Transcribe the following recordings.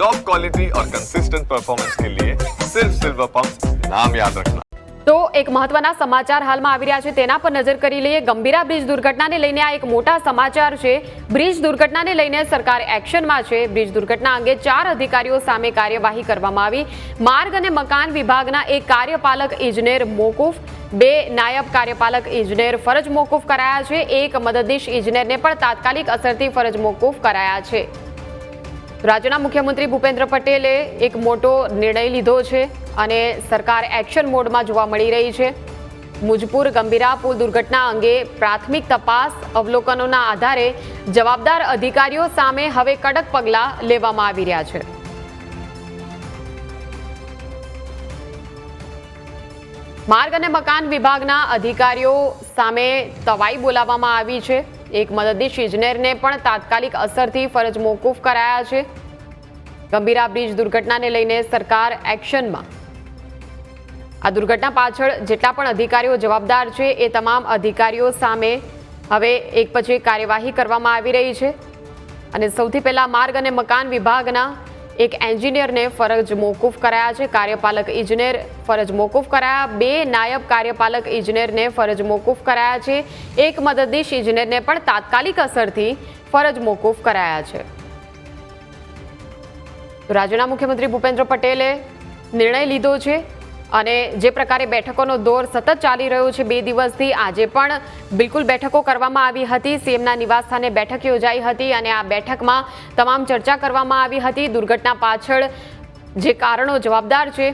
Top quality और consistent performance के लिए सिर्फ सिल्वर पंप नाम याद रखना તો એક મહત્વના સમાચાર હાલમાં આવી રહ્યા છે તેના પર નજર કરી લઈએ ગંભીરા બ્રિજ દુર્ઘટનાને લઈને આ એક મોટા સમાચાર છે બ્રિજ દુર્ઘટનાને લઈને સરકાર એક્શનમાં છે બ્રિજ દુર્ઘટના અંગે ચાર અધિકારીઓ સામે કાર્યવાહી કરવામાં આવી માર્ગ અને મકાન વિભાગના એક કાર્યપાલક ઇજનેર મોકૂફ બે નાયબ કાર્યપાલક ઇજનેર ફરજ મોકૂફ કરાયા છે એક મદદનીશ ઇજનેરને પણ તાત્કાલિક અસરથી ફરજ મોકૂફ કરાયા છે રાજ્યના મુખ્યમંત્રી ભૂપેન્દ્ર પટેલે એક મોટો નિર્ણય લીધો છે અને સરકાર એક્શન મોડમાં જોવા મળી રહી છે. મુજપુર ગંભીરા પુલ દુર્ઘટના અંગે પ્રાથમિક તપાસ અવલોકનોના આધારે જવાબદાર અધિકારીઓ સામે હવે કડક પગલાં લેવામાં આવી રહ્યા છે. માર્ગ અને મકાન વિભાગના અધિકારીઓ સામે તવાઈ બોલાવવામાં આવી છે. એક મદદનીશ ઇજનેરને પણ તાત્કાલિક અસરથી ફરજ મોકૂફ કરાયા છે. ગંભીરા બ્રિજ દુર્ઘટનાને લઈને સરકાર એક્શનમાં. આ દુર્ઘટના પાછળ જેટલા પણ અધિકારીઓ જવાબદાર છે, એ તમામ અધિકારીઓ સામે હવે એક પછી કાર્યવાહી કરવામાં આવી રહી છે. અને સૌથી પહેલા માર્ગ અને મકાન વિભાગના એક એન્જિનિયરને ફરજ મોકૂફ કરાયા છે. કાર્યપાલક ઇજનેર ફરજ મોકૂફ કરાયા. બે નાયબ કાર્યપાલક ઇજનેરને ફરજ મોકૂફ કરાયા છે. એક મદદનીશ ઇજનેરને પણ તાત્કાલિક અસરથી ફરજ મોકૂફ કરાયા છે. રાજ્યના મુખ્યમંત્રી ભૂપેન્દ્ર પટેલે નિર્ણય લીધો છે. અને જે પ્રકારે બેઠકોનો દોર સતત ચાલી રહ્યો છે બે દિવસથી, આજે પણ બિલકુલ બેઠકો કરવામાં આવી હતી. સીએમના નિવાસસ્થાને બેઠક યોજાઈ હતી અને આ બેઠકમાં તમામ ચર્ચા કરવામાં આવી હતી. દુર્ઘટના પાછળ જે કારણો જવાબદાર છે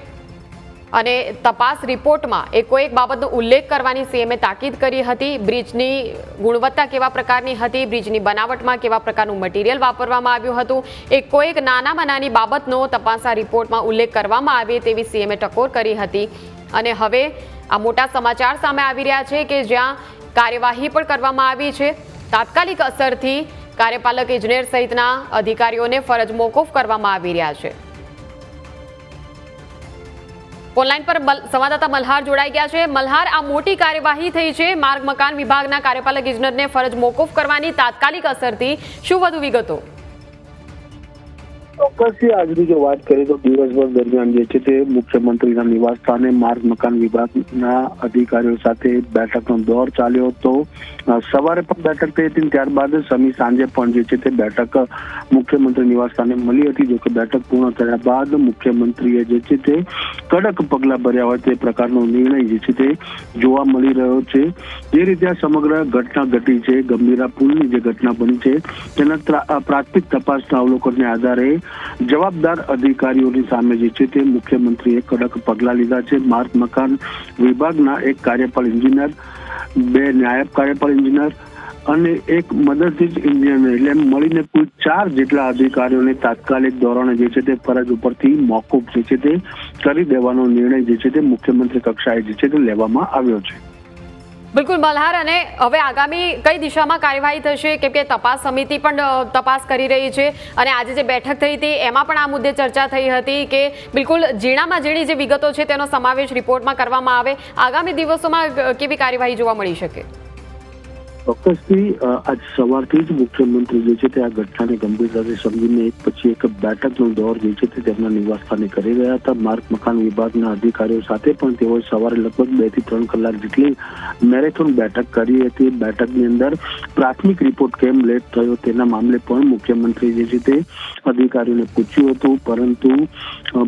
અને તપાસ રિપોર્ટમાં એકો એક બાબતનો ઉલ્લેખ કરવાની સીએમએ તાકીદ કરી હતી. બ્રિજની ગુણવત્તા કેવા પ્રકારની હતી? બ્રિજની બનાવટમાં કેવા પ્રકારનું મટીરિયલ વાપરવામાં આવ્યું હતું? એકો એક નાનામાં નાની બાબતનો તપાસ આ રિપોર્ટમાં ઉલ્લેખ કરવામાં આવે તેવી સીએમએ ટકોર કરી હતી. અને હવે આ મોટા સમાચાર સામે આવી રહ્યા છે કે જ્યાં કાર્યવાહી પણ કરવામાં આવી છે. તાત્કાલિક અસરથી કાર્યપાલક ઇજનેર સહિતના અધિકારીઓને ફરજ મોકૂફ કરવામાં આવી રહ્યા છે. ઓનલાઈન પર સંવાદદાતા મલ્હાર જોડાઈ ગયા છે. મલ્હાર, આ મોટી કાર્યવાહી થઈ છે. માર્ગ મકાન વિભાગના કાર્યપાલક ઇજનરને ફરજ મોકૂફ કરવાની તાત્કાલિક અસરથી શું વધુ વિગતો? ચોક્કસથી આજની જો વાત કરીએ તો દિવસભર દરમિયાન જે છે તે મુખ્યમંત્રીના નિવાસ સ્થાને માર્ગ મકાન વિભાગના અધિકારીઓ સાથે બેઠકનો દોર ચાલ્યો હતો. સવારે પણ બેઠક થઈ હતી ત્યારબાદ સમી સાંજે પણ જે છે તે બેઠક મુખ્યમંત્રી નિવાસ સ્થાને મળી હતી. જોકે બેઠક પૂર્ણ થયા બાદ મુખ્યમંત્રીએ જે છે તે કડક પગલા ભર્યા હોય તે પ્રકારનો નિર્ણય જે છે તે જોવા મળી રહ્યો છે. જે રીતે આ સમગ્ર ઘટના ઘટી છે, ગંભીરા પુલની જે ઘટના બની છે, તેના પ્રાથમિક તપાસના અવલોકનને આધારે જવાબદાર અધિકારીઓની સામે જે છે તે મુખ્યમંત્રીએ કડક પગલાં લીધા છે. માર્ગ, મકાન વિભાગના એક કાર્યપાલ એન્જિનિયર, બે નાયબ કાર્યપાલ એન્જિનિયર અને એક મદદનીશ એન્જિનિયર એટલે મળીને કુલ ચાર જેટલા અધિકારીઓને તાત્કાલિક ધોરણે જે છે તે ફરજ ઉપરથી મોકૂફ જે છે તે કરી દેવાનો નિર્ણય જે છે તે મુખ્યમંત્રી કક્ષાએ જે છે તે લેવામાં આવ્યો છે. બિલકુલ મલ્હાર અને હવે આગામી કઈ દિશામાં કાર્યવાહી થશે? કેમ કે તપાસ સમિતિ પણ તપાસ કરી રહી છે અને આજે જે બેઠક થઈ હતી, એમાં પણ આ મુદ્દે ચર્ચા થઈ હતી કે બિલકુલ ઝીણામાં ઝીણી જે વિગતો છે, તેનો સમાવેશ રિપોર્ટમાં કરવામાં આવે. આગામી દિવસોમાં કેવી કાર્યવાહી જોવા મળી શકે? ચોક્કસથી આજ સવારથી જ મુખ્યમંત્રી જે છે તે આ ઘટનાને ગંભીરતાથી સમજીને એક પછી એક બેઠકનો દોર જે છે તે તેમના નિવાસસ્થાને કરી રહ્યા હતા. માર્ગ મકાન વિભાગના અધિકારીઓ સાથે પણ તેઓએ સવારે લગભગ બેથી ત્રણ કલાક જેટલી મેરેથોન બેઠક કરી હતી. બેઠકની અંદર પ્રાથમિક રિપોર્ટ કેમ લેટ થયો તેના મામલે પણ મુખ્યમંત્રી જે છે તે અધિકારીઓને પૂછ્યું હતું. પરંતુ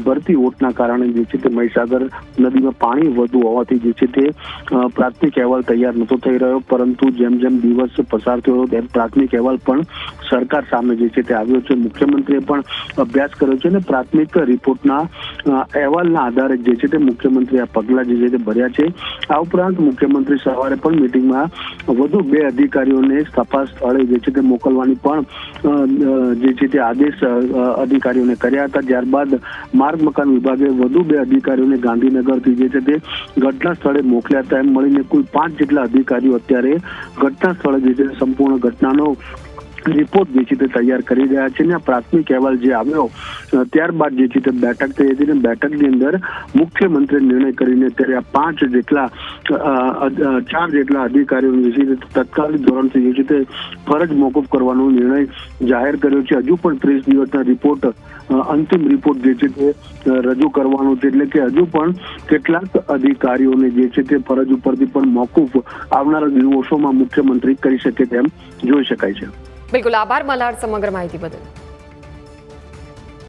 ભરતી ઓટના કારણે જે છે તે મહીસાગર નદીમાં પાણી વધુ હોવાથી જે છે તે પ્રાથમિક અહેવાલ તૈયાર નહોતો થઈ રહ્યો. પરંતુ જેમ જેમ દિવસ પસાર થયો. તેમ પ્રાથમિક અહેવાલ પણ સરકાર સામે જે છે તે આવ્યો છે. મુખ્યમંત્રીએ પણ અભ્યાસ કર્યો છે અને પ્રાથમિક રિપોર્ટના અહેવાલના આધારે જે છે તે મુખ્યમંત્રી આ પગલાં જે છે તે ભર્યા છે. આ ઉપરાંત મુખ્યમંત્રી સવારે પણ મિટિંગમાં વધુ બે અધિકારીઓને તપાસ સ્થળે જે છે તે મોકલવાની પણ જે છે તે આદેશ અધિકારીઓને કર્યા હતા. ત્યારબાદ માર્ગ મકાન વિભાગે વધુ બે અધિકારીઓને ગાંધીનગરથી જે છે તે ઘટના સ્થળે મોકલ્યા હતા. એમ મળીને કુલ પાંચ જેટલા અધિકારીઓ અત્યારે ઘટના સ્થળે જે છે સંપૂર્ણ ઘટનાનો રિપોર્ટ જે છે તે તૈયાર કરી રહ્યા છે અને પ્રાથમિક અહેવાલ જે આવ્યો ત્યારબાદ જે છે તે બેઠક થઈ હતી અને બેઠકની અંદર મુખ્યમંત્રી નિર્ણય કરીને અત્યારે આ પાંચ જેટલા ચાર જેટલા અધિકારીઓ જે છે તત્કાલિક ધોરણથી જે છે તે ફરજ મોકૂફ કરવાનો નિર્ણય જાહેર કર્યો છે. હજુ પણ ત્રીસ દિવસના રિપોર્ટ અંતિમ રિપોર્ટ જે છે તે રજૂ કરવાનો છે. એટલે કે હજુ પણ કેટલાક અધિકારીઓને જે છે તે ફરજ ઉપરથી પણ મોકૂફ આવનારા દિવસોમાં મુખ્યમંત્રી કરી શકે તેમ જોઈ શકાય છે. બિલકુલ આભાર મલાડ સમગ્ર માહિતી બદલ.